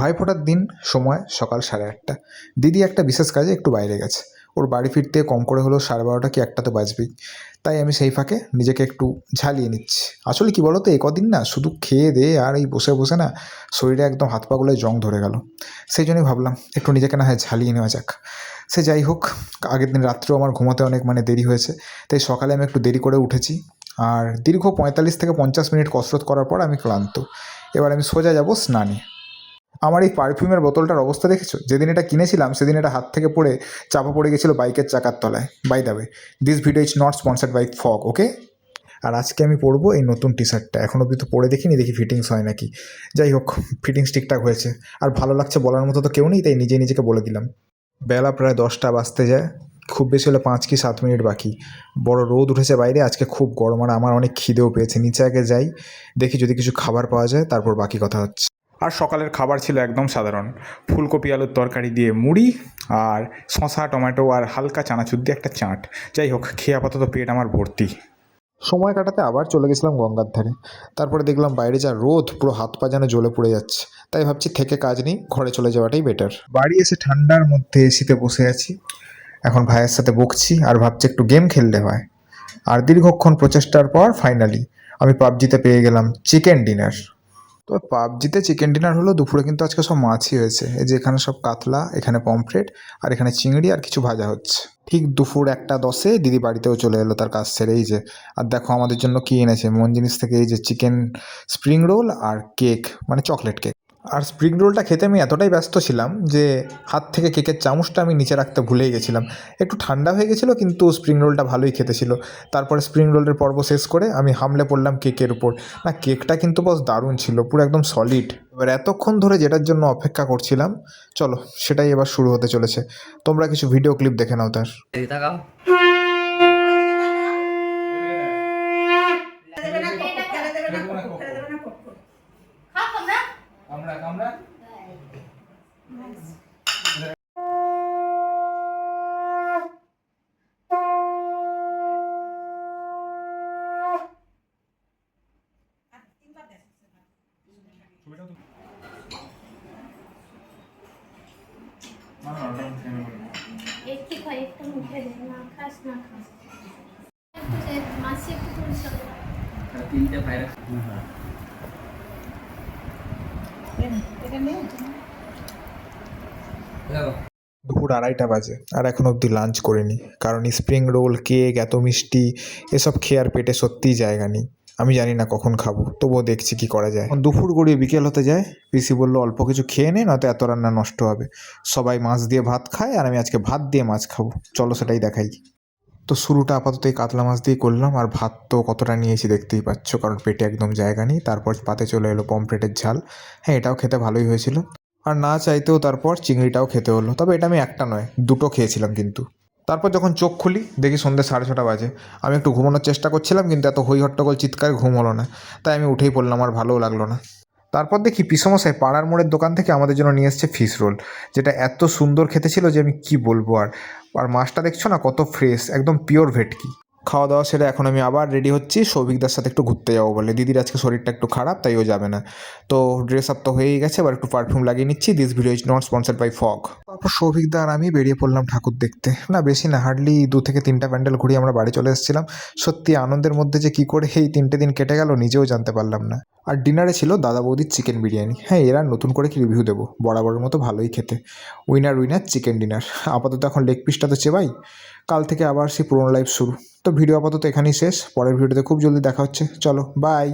ভাইফোঁটার দিন সময় সকাল সাড়ে আটটা। দিদি একটা বিশেষ কাজে একটু বাইরে গেছে। ওর বাড়ি ফিরতে কম করে হলেও সাড়ে বারোটা কি একটা তো বাজবেই। তাই আমি সেই ফাঁকে নিজেকে একটু ঝালিয়ে নিচ্ছি। আসলে কি বলো তো এই কদিন না শুধু খেয়ে দিয়ে আর এই বসে বসে না শরীরে একদম হাত পাগুলোয় জং ধরে গেল। সেই জন্যই ভাবলাম একটু নিজেকে না হয় ঝালিয়ে নেওয়া যাক। সে যাই হোক, আগের দিন রাত্রেও আমার ঘুমোতে অনেক মানে দেরি হয়েছে। তাই সকালে আমি একটু দেরি করে উঠেছি। আর দীর্ঘ পঁয়তাল্লিশ থেকে পঞ্চাশ মিনিট কসরত করার পর আমি ক্লান্ত। এবার আমি সোজা যাব স্নানে। আমার এই পারফিউমের বোতলটার অবস্থা দেখেছ? যেদিন এটা কিনেছিলাম, সেদিন এটা হাত থেকে পড়ে চাপা পড়ে গেছিল বাইকের চাকার তলায়। By the way this video is not sponsored by Fogg okay আর আজকে আমি পরবো এই নতুন টি শার্টটা এখন অবধি তো পরে দেখিনি, দেখি ফিটিংস হয় নাকি। যাই হোক ফিটিংস ঠিকঠাক হয়েছে। আর ভালো লাগছে বলার মতো তো কেউ নেই, তাই নিজে নিজেকে বলে দিলাম। বেলা প্রায় দশটা বাজতে যায়। খুব বেশি হলে পাঁচ কি সাত মিনিট বাকি। বড় রোদ উঠেছে বাইরে, আজকে খুব গরম। আর আমার অনেক খিদেও পেয়েছে। নিচে আগে যাই, দেখি যদি কিছু খাবার পাওয়া যায়, তারপর বাকি কথা হচ্ছে। আর সকালের খাবার ছিল একদম সাধারণ। ফুলকপি আলুর তরকারি দিয়ে মুড়ি আর শশা টমেটো আর হালকা চানাচুর দিয়ে একটা চাট। যাই হোক খেয়ে আপাতত পেট আমার ভর্তি। সময় কাটাতে আবার চলে গেছিলাম গঙ্গার ধারে। তারপরে দেখলাম বাইরে যা রোদ পুরো হাত পা যেন জ্বলে পড়ে যাচ্ছে। তাই ভাবছি থেকে কাজ নেই ঘরে চলে যাওয়াটাই বেটার বাড়ি এসে ঠান্ডার মধ্যে এসিতে বসে আছি। এখন ভাইয়ের সাথে বকছি আর ভাবছি একটু গেম খেললে হয়। আর দীর্ঘক্ষণ প্রচেষ্টার পর ফাইনালি আমি পাবজিতে পেয়ে গেলাম চিকেন ডিনার তো পাবজিতে চিকেন ডিনার হলো, দুপুরে কিন্তু আজকে সব মাছই হয়েছে। এই যে এখানে সব কাতলা, এখানে পমফ্রেট আর এখানে চিংড়ি, আর কিছু ভাজা হচ্ছে। ঠিক দুপুর একটা দশে দিদি বাড়িতেও চলে এলো তার কাজ ছেড়ে এই যে, আর দেখো আমাদের জন্য কী এনেছে। মন জিনিস থেকে এই যে চিকেন স্প্রিং রোল আর কেক মানে চকলেট কেক আর স্প্রিং রোলটা খেতে আমি এতটাই ব্যস্ত ছিলাম যে হাত থেকে কেকের চামচটা আমি নিচে রাখতে ভুলেই গেছিলাম। একটু ঠান্ডা হয়ে গেছিল, কিন্তু স্প্রিং রোলটা ভালোই খেতে ছিল। তারপরে স্প্রিং রোলের পর্ব শেষ করে আমি হামলে পড়লাম কেকের উপর। না, কেকটা কিন্তু বস দারুণ ছিল, পুরো একদম সলিড এবার এতক্ষণ ধরে যেটার জন্য অপেক্ষা করছিলাম, চলো সেটাই এবার শুরু হতে চলেছে। তোমরা কিছু ভিডিও ক্লিপ দেখে নাও তার। এদিকে তাকাও একটু একটু মুখে না খাস না খাস। মাসি একটু তুলছে। ভাইরাস। দেখো দুপুর আড়াইটা বাজে, আর এখন অবধি লাঞ্চ করিনি। কারণ স্প্রিং রোল কেক এত মিষ্টি, এসব খেয়ে আর পেটে সত্যিই জায়গা নেই। আমি জানি না কখন খাব, তবুও দেখছি কি করা যায়। দুপুর গড়িয়ে বিকেল হতে যায়। পিসি বলল, অল্প কিছু খেয়ে নে, নয়তো এত রান্না নষ্ট হবে। সবাই মাছ দিয়ে ভাত খায়, আর আমি আজকে ভাত দিয়ে মাছ খাব। চলো সেটাই দেখাই। তো শুরুটা আপাতত এই কাতলা মাছ দিয়ে করলাম, আর ভাত তো কতটা নিয়েছি দেখতেই পাচ্ছ, কারণ পেটে একদম জায়গা নেই, তারপর পাতে চলে এলো পমফ্রেটের ঝাল। হ্যাঁ এটাও খেতে ভালোই হয়েছিল। আর না চাইতেও তারপর চিংড়িটাও খেতে হলো, তবে এটা আমি একটা নয়, দুটো খেয়েছিলাম কিন্তু। তারপর যখন চোখ খুলি, দেখি সন্ধ্যে সাড়ে ছটা বাজে। আমি একটু ঘুমানোর চেষ্টা করছিলাম, কিন্তু এত হই হট্টগোল চিৎকার ঘুম হলো না, তাই আমি উঠেই পড়লাম, আর ভালোও লাগল না। তারপর দেখি পিসমশাই পাড়ার মোড়ের দোকান থেকে আমাদের জন্য নিয়ে এসছে ফিশ রোল, যেটা এত সুন্দর খেতে ছিল যে আমি কি বলব আর। আর মাছটা দেখছ না কত ফ্রেশ একদম পিওর ভেটকি। খাওয়া দাওয়া সেরে এখন আমি আবার রেডি হচ্ছি, সৌভিকদার সাথে একটু ঘুরতে যাব বলে। দিদির আজকে শরীরটা একটু খারাপ, তাই ও যাবে না। তো ড্রেস আপ তো হয়েই গেছে, এবার একটু পারফিউম লাগিয়ে নিচ্ছি। This video is not sponsored by Fogg তারপর সৌভিকদা আর আমি বেরিয়ে পড়লাম ঠাকুর দেখতে। না, বেশি না হার্ডলি দু থেকে তিনটা প্যান্ডেল ঘুরিয়ে আমরা বাড়ি চলে এসেছিলাম। সত্যি আনন্দের মধ্যে যে কী করে এই তিনটে দিন কেটে গেল, নিজেও জানতে পারলাম না। আর ডিনারে ছিল দাদা বৌদির চিকেন বিরিয়ানি। হ্যাঁ এরা নতুন করে কি রিভিউ দেবো? বরাবরের মতো ভালোই খেতে। উইনার উইনার চিকেন ডিনার আপাতত এখন লেগ পিসটা তো চেবাই। কাল থেকে আবার সেই পুরোনো লাইফ শুরু। তো ভিডিও আপাতত এখানেই শেষ। পরের ভিডিওতে খুব জলদি দেখা হচ্ছে। চলো বাই